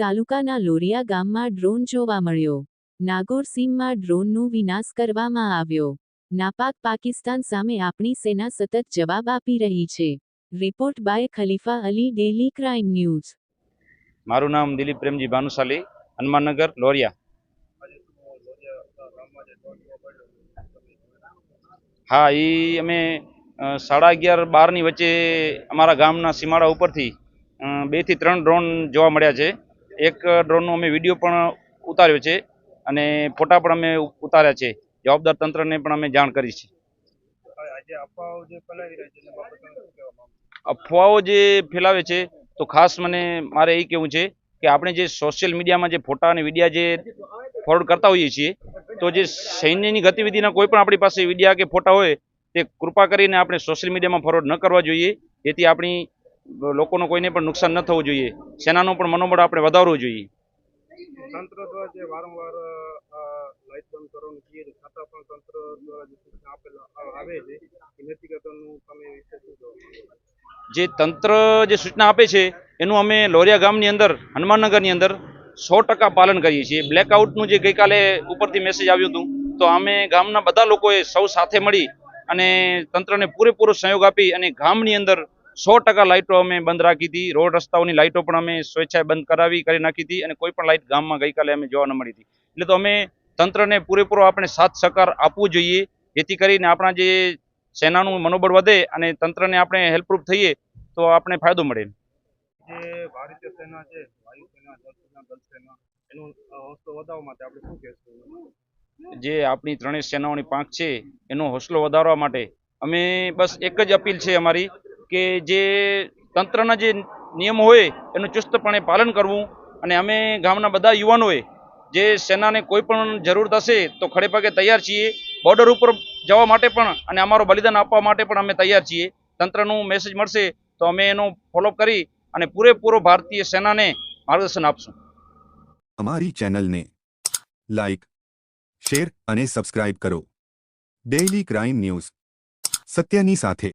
તાલુકાના લોરિયા ગામમાં ડ્રોન જોવા મળ્યો. નાગોર સીમમાં ડ્રોનનો વિનાશ કરવામાં આવ્યો. નાપાક પાકિસ્તાન સામે આપણી સેના સતત જવાબ આપી રહી છે. Report by Khalifa Ali, daily crime news. મારું નામ દિલીપ પ્રેમજી ભાનુશાલી, હનુમાનનગર, લોરિયા. હા એ અમે સાડા અગિયાર બારની વચ્ચે અમારા ગામના સીમાડા ઉપરથી બેથી ત્રણ ડ્રોન જોવા મળ્યા છે. એક ડ્રોનનો અમે વીડિયો પણ ઉતાર્યો છે અને ફોટા પણ અમે ઉતાર્યા છે. જવાબદાર તંત્રને પણ અમે જાણ કરી છે. અફવાઓ જે ફેલાવી છે તો ખાસ મને મારે એ કહેવું છે કે આપણે જે સોશિયલ મીડિયામાં જે ફોટા અને વિડીયા જે ફોરવર્ડ કરતા હોઈએ છીએ તો જે સૈન્યની ગતિવિધિના કોઈ પણ આપણી પાસે વિડીયા કે ફોટા હોય તે કૃપા કરીને આપણે સોશિયલ મીડિયામાં ફોરવર્ડ ન કરવા જોઈએ. જેથી આપણી લોકોનો કોઈને પણ નુકસાન ન થવું જોઈએ. સેનાનું પણ મનોબળ આપણે વધારવું જોઈએ. તંત્ર દ્વારા જે વારંવાર લાઇટ બંધ કરવાનું કહીએ છે છતાં પણ તંત્ર દ્વારા જે સૂચના આપેલા આવે છે એ નૈતિકતાનું તમે એ વિશે શું કહેવા માંગો જે તંત્ર જે સૂચના આપે છે એનું અમે લોરિયા ગામની અંદર હનુમાનનગરની અંદર સો ટકા પાલન કરીએ છીએ. બ્લેકઆઉટનું જે ગઈકાલે ઉપરથી મેસેજ આવ્યું હતું તો અમે ગામના બધા લોકોએ સૌ સાથે મળી અને તંત્રને પૂરેપૂરો સહયોગ આપી અને ગામની અંદર સો ટકા લાઇટો અમે બંધ રાખી હતી. રોડ રસ્તાઓની લાઇટો પણ અમે સ્વેચ્છાએ બંધ કરાવી કરી નાખી હતી અને કોઈ પણ લાઇટ ગામમાં ગઈકાલે અમે જોવા ન મળી હતી. એટલે તો અમે તંત્રને પૂરેપૂરો આપણે સાથ સહકાર આપવું જોઈએ. જેથી કરીને આપણા જે સેનાનું મનોબળ વધે અને તંત્રને આપણે હેલ્પરૂપ થઈએ તો આપણે ફાયદો મળે. જે ભારતીય સેના છે એનું વધારવા માટે આપણે શું કહેશું? જે આપણી ત્રણેય સેનાઓની પાંખ છે એનો હોસલો વધારવા માટે અમે બસ એક જ અપીલ છે અમારી. કે જે તંત્રના જે નિયમો હોય એનું ચુસ્તપણે પાલન કરવું અને અમે ગામના બધા યુવાનોએ જે સેનાને કોઈ પણ જરૂરત હશે તો ખડે તૈયાર છીએ. બોર્ડર ઉપર જવા માટે પણ અને અમારું બલિદાન આપવા માટે પણ અમે તૈયાર છીએ. તંત્રનું મેસેજ મળશે તો અમે એનો ફોલોઅપ કરી અને પૂરેપૂરો ભારતીય સેનાને માર્ગદર્શન આપશું. અમારી ચેનલને લાઈક, શેર અને સબસ્ક્રાઇબ કરો. ડેઇલી ક્રાઇમ ન્યૂઝ સત્યની સાથે.